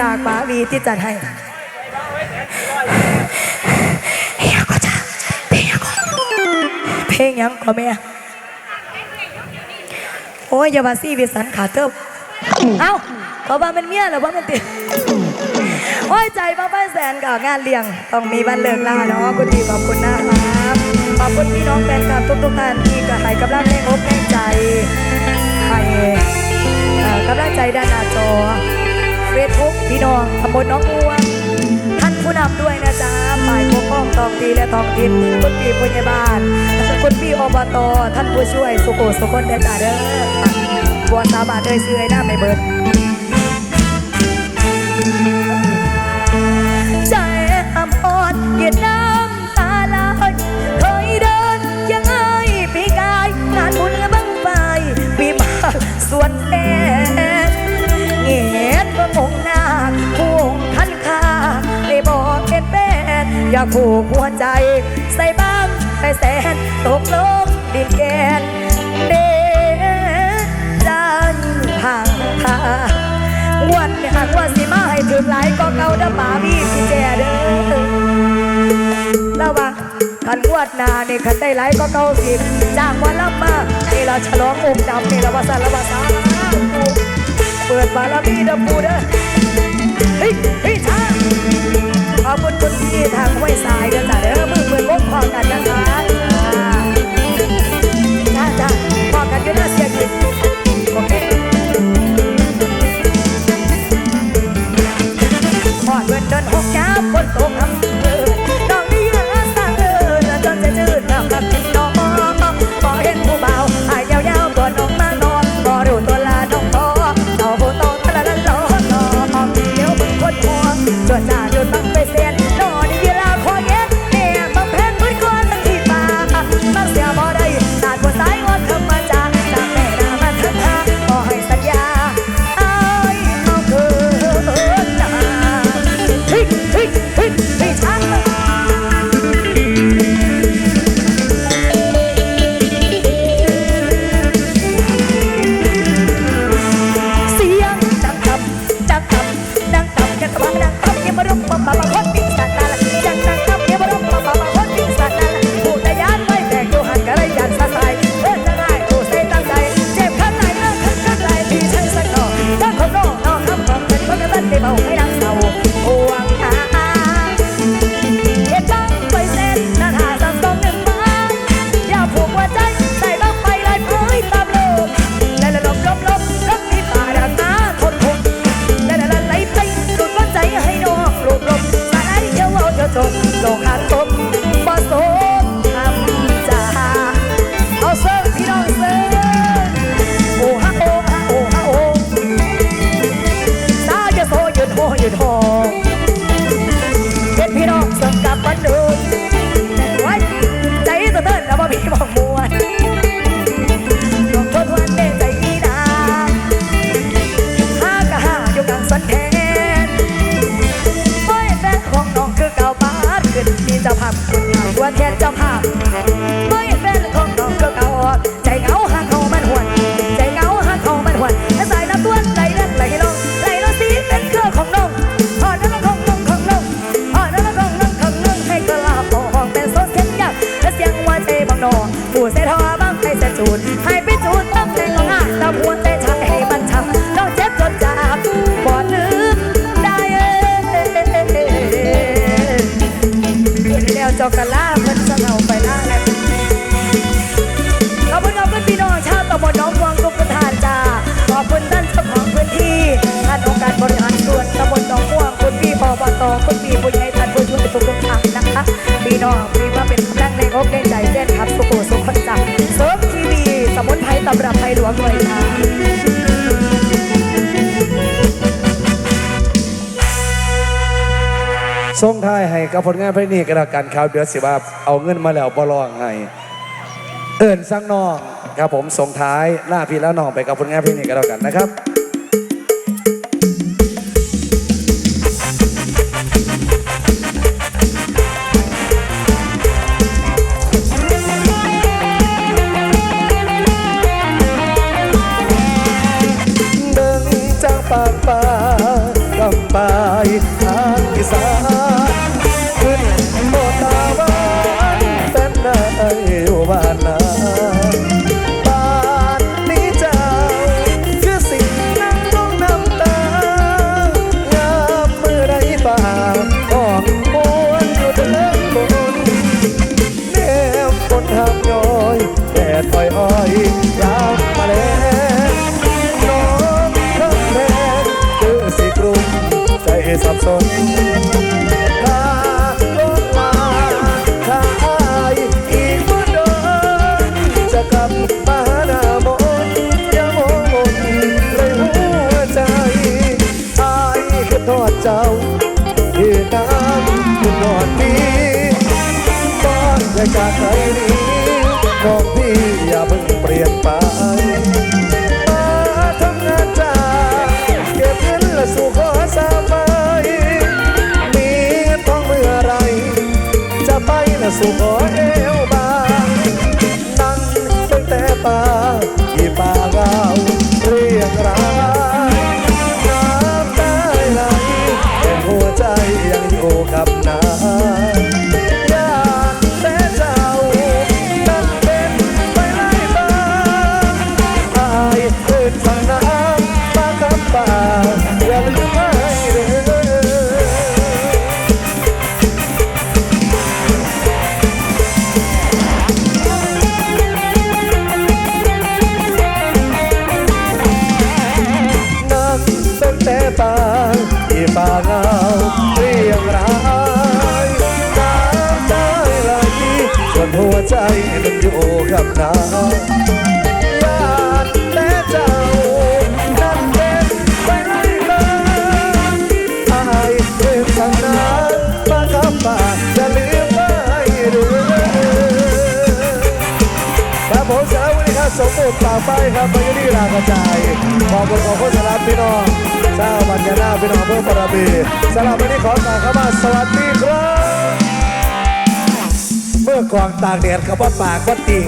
จากป๋าวีที่จัดให้เฮียก็จะเพลงยังก็เพลงยังก็แม่โอ้ยอยาบาซี่วิสันขาเทิบเอ้าเขาว่ามันเมียหรือว่ามันติดโอ้ยใจบ้าป้าแสนกับงานเลี้ยง ต้องมีวันเลิกล่าเนาะคุณพี่ขอบคุณนะครับขอบคุณพี่น้องแฟนคลับทุกทุกท่านที่ก็ให้กำลังแรงอกแรงใจให้กำลังใจด้านหน้าจอ เฟซบุ๊กพี่น้องตำบลน้องบัวท่านผู้นำด้วยนะจ๊ะฝ่ายปกครองตองที่และทองถิ่นคุณพี่ผู้ใหญ่บ้านคุณพี่อบตท่านผู้ช่วยสุโขสุคนเด้อจ้าเด้อบัวสาบาทเอ้ยซื่อหน้าไม่เบิด อยาผูกหัวใจ ใส่บ้างไปแสนตกลงดินแกนเดใจห่างทางวันนี้หากว่าสิมาให้ถึงหลายก็เก่าด้อป่าพี่พี่แจเด้อแล้วว่าขันวดนานี่ขันได้หลายก็เก่าสิจ้างวันละมานี่เราฉลององค์ดำนี่เราว่าสันละว่าสา คนหัวจนหน้าจนบัง อกะลาเพิ่นจะเอาไปล่าแล้วขอบคุณขอบคุณพี่น้องชาวตำบลน้องวังทุกท่านจ้าขอบคุณท่านเจ้าของพื้นที่ท่านองค์การบริหารส่วนตำบลหนองม่วงคุณพี่ปอบตคุณพี่ผู้ใหญ่ท่านผู้ช่วยทุกทุกท่านนะคะพี่น้องพี่ว่าเป็นกำลังในอกในใจเส้นครับสุโขสุขคนจังเสริมทีวีสมุนไพรตำรับไทยหลวงเลยค่ะ ส่งท้ายให้กับผลงานเพลงนี้กันแล้วกันครับเดี๋ยวสิว่าเอาเงินมาแล้วบ่ร้องให้เอิญสังน้องครับผมส่งท้ายหน้าพี่แล้วน้องไปกับผลงานเพลงนี้กันแล้วกันนะครับ สับสนถ้าลงมาถ้าอายอีกบ่โดนจะกลับมาหาหน้ามนอย่ามองมนเลยหัวใจอายคือทอดเจ้าที่น้ำคือนอนพี่ก่อนจะจากใครนี้น้องพี่อย่าเพิ่งเปลี่ยนไปม สุขอเอวบางนั่งตั้งแต่ป่าที่ป่าเราเรียกรายน้ำได้ไหลแต่หัวใจยังอยู่กับนา วใจนั้นอยู่กับน้ำอยากแต่เจ้านั่นเป็นไปไล่ตาอายเพื่อนสั่งน้ำมากับป่าจะลืมไว้เด้อครับผมสารวัตรครับสมบูรณ์ปากไปครับไปที่ลากระจายขอบคุณของโฆษณาพี่น้องชาวบัญญานาพี่น้องเพื่อนปรบีสำหรับวันนี้ขอกล่าวคำว่าสวัสดีครับ อกองตากแดดกับว่าปากว่าตี